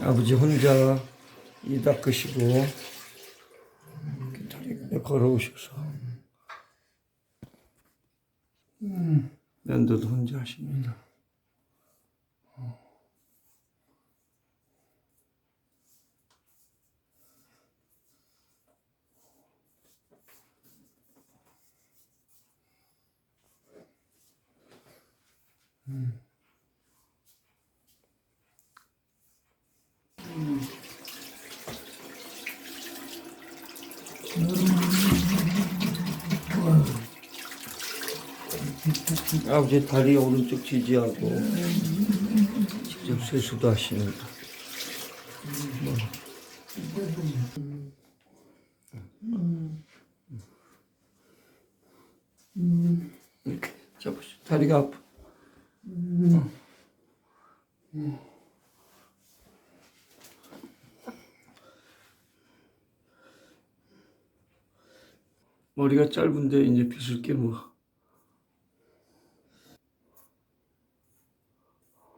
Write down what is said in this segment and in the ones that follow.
아버지 혼자 이 닦으시고 다리 걸어오셔서 면도도 혼자 하십니다. 아버지 다리 오른쪽 지지하고 직접 세수도 하십니다. 이렇게 잡으시 다리가 아파. 머리가 짧은데 이제 빗을 게 뭐.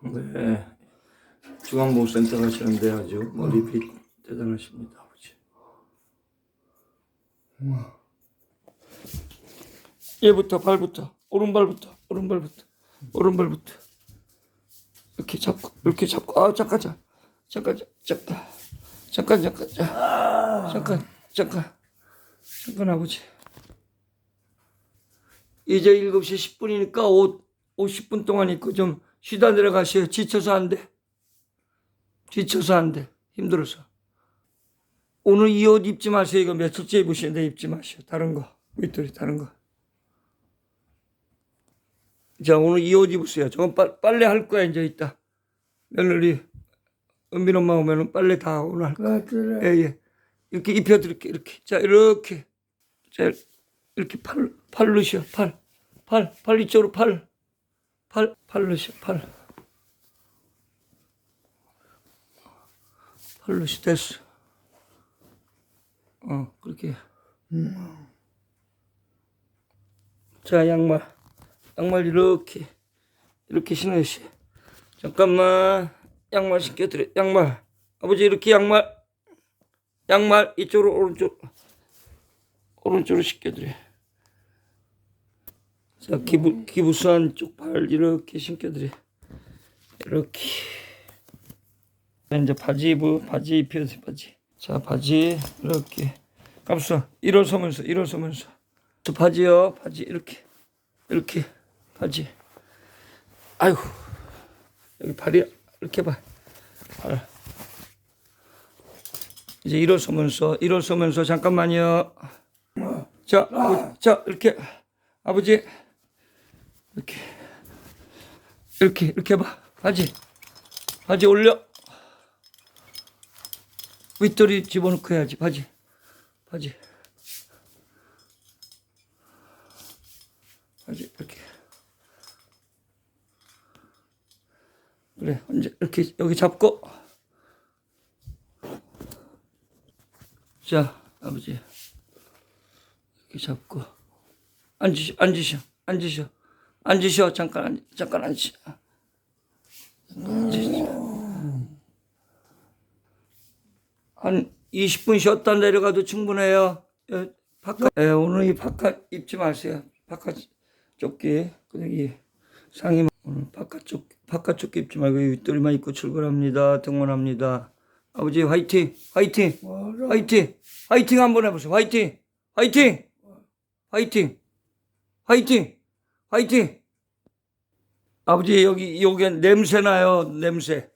네. 중앙보호센터 가시는데 아주 머리빗 대단하십니다, 아버지. 얘부터 발부터 오른발부터 오른발부터 오른발부터. 이렇게 잡고 이렇게 잡고. 아 잠깐 잠깐 잠깐. 잠깐 잠깐. 잠깐 잠깐. 잠깐 잠깐. 잠깐 아버지 이제 7시 10분이니까 옷 50분 동안 입고 좀 쉬다 내려가세요. 지쳐서 안 돼. 지쳐서 안 돼. 힘들어서. 오늘 이 옷 입지 마세요. 이거 며칠째 입으시는데 입지 마세요. 다른 거. 윗돌이 다른 거. 자, 오늘 이 옷 입으세요. 저건 빨, 빨래 할 거야, 이제 이따. 며느리, 은빈 엄마 오면은 빨래 다 오늘 할 거야. 그래. 예, 예. 이렇게 입혀드릴게, 이렇게. 자, 이렇게. 자, 이렇게 팔, 팔 넣으셔, 팔. 팔, 팔 이쪽으로 팔. 팔, 팔 넣으셔, 팔. 팔 넣으셔, 됐어. 어, 그렇게. 자, 양말. 양말 이렇게. 이렇게 신으시. 잠깐만. 양말 신겨드려. 양말. 아버지, 이렇게 양말. 양말 이쪽으로 오른쪽 오른쪽으로 신겨드려. 자 기부 기부수한 쪽발 이렇게 신겨드려. 이렇게. 자, 이제 바지 입어 바지 입혀서 바지. 자 바지 이렇게. 깜수 일어서면서 일어서면서. 저 바지요 바지 이렇게 이렇게 바지. 아이고 여기 발이 이렇게 봐. 발. 이제 일어서면서 일어서면서 잠깐만요. 자, 아버- 자 이렇게 아버지 이렇게. 이렇게 이렇게 봐. 바지. 바지 올려. 윗돌이 집어넣고 해야지. 바지. 바지. 바지 이렇게. 그래 이제 이렇게 여기 잡고. 자, 아버지. 이렇게 잡고. 앉으셔, 앉으셔, 앉으셔. 앉으셔, 잠깐, 앉, 잠깐. 앉으셔. 한 20분 쉬었다 내려가도 충분해요. 예, 바깥, 예, 오늘 이 바깥 입지 마세요. 바깥 조끼, 이 상의, 오늘 바깥쪽, 바깥쪽 입지 말고 이 윗돌이만 입고 출근합니다. 등원합니다. 아버지 화이팅, 화이팅. 화이팅! 화이팅 한번 해보세요. 화이팅! 화이팅! 화이팅! 화이팅! 화이팅! 아버지 여기 여기 냄새 나요. 냄새.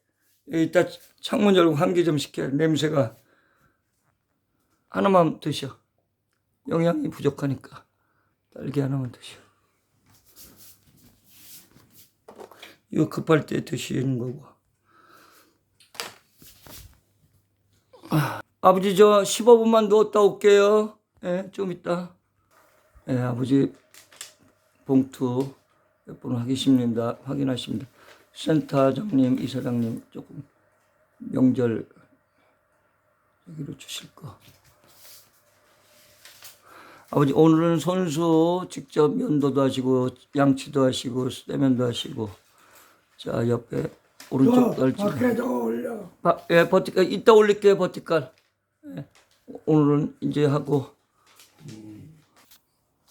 이따 창문 열고 환기 좀 시켜요. 냄새가 하나만 드셔. 영양이 부족하니까 딸기 하나만 드셔. 이거 급할 때 드시는 거고. 아버지 저 15분만 누웠다 올게요. 예, 좀 있다. 예, 아버지 봉투 몇 번 확인십니다. 확인하십니다. 센터장님, 이사장님 조금 명절 여기로 주실 거. 아버지 오늘은 손수 직접 면도도 하시고 양치도 하시고 수대면도 하시고 자 옆에 오른쪽 저 날짜. 밖에도 올려. 바, 예, 버티칼 이따 올릴게요 버티칼. 예, 오늘은 이제 하고.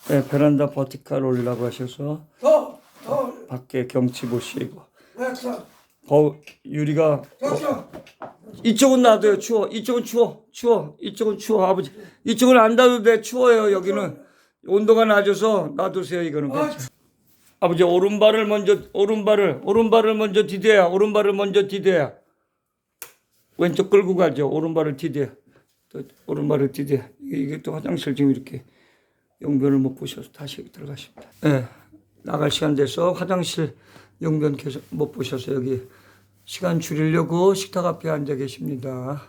예, 베란다 버티칼 올리라고 하셔서 더, 더, 밖에 경치 보시고. 됐어. 거 유리가 됐어. 이쪽은 놔둬요. 추워. 이쪽은 추워. 추워. 이쪽은 추워 아버지. 이쪽은 안 놔도 돼. 추워요 여기는. 온도가 낮아서 놔두세요 이거는. 괜찮아. 아버지 오른발을 먼저 오른발을 오른발을 먼저 디뎌야 오른발을 먼저 디뎌야. 왼쪽 끌고 가죠. 오른발을 디뎌 또 오른발을 디뎌 이게 또 화장실 지금 이렇게 용변을 못 보셔서 다시 여기 들어가십니다 예 나갈 시간 돼서 화장실 용변 계속 못 보셔서 여기 시간 줄이려고 식탁 앞에 앉아 계십니다.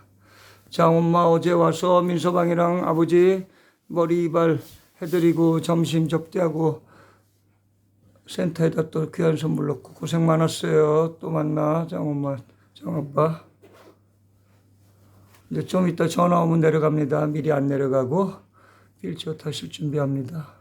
자, 엄마 어제 와서 민서방이랑 아버지 머리 이발 해드리고 점심 접대하고 센터에다 또 귀한 선물 넣고 고생 많았어요. 또 만나, 장엄마, 장아빠. 이제 좀 이따 전화 오면 내려갑니다. 미리 안 내려가고 휠체어 타실 준비합니다.